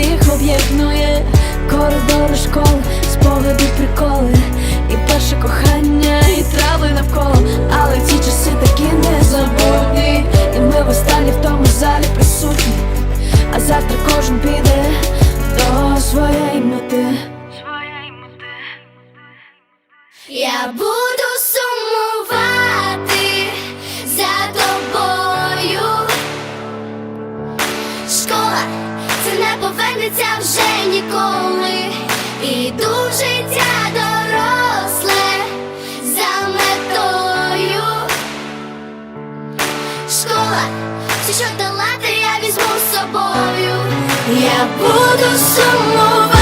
Всіх об'єднує. Коридори школи, спогади, приколи, і перше кохання, і трави навколо. Але ці часи такі незабутні, і ми востаннє в тому залі присутні. А завтра кожен піде до своєї мети. Я буду повернеться вже ніколи. Іду в життя доросле за метою. Школа, все, що долати, я візьму з собою. Я буду сумувати.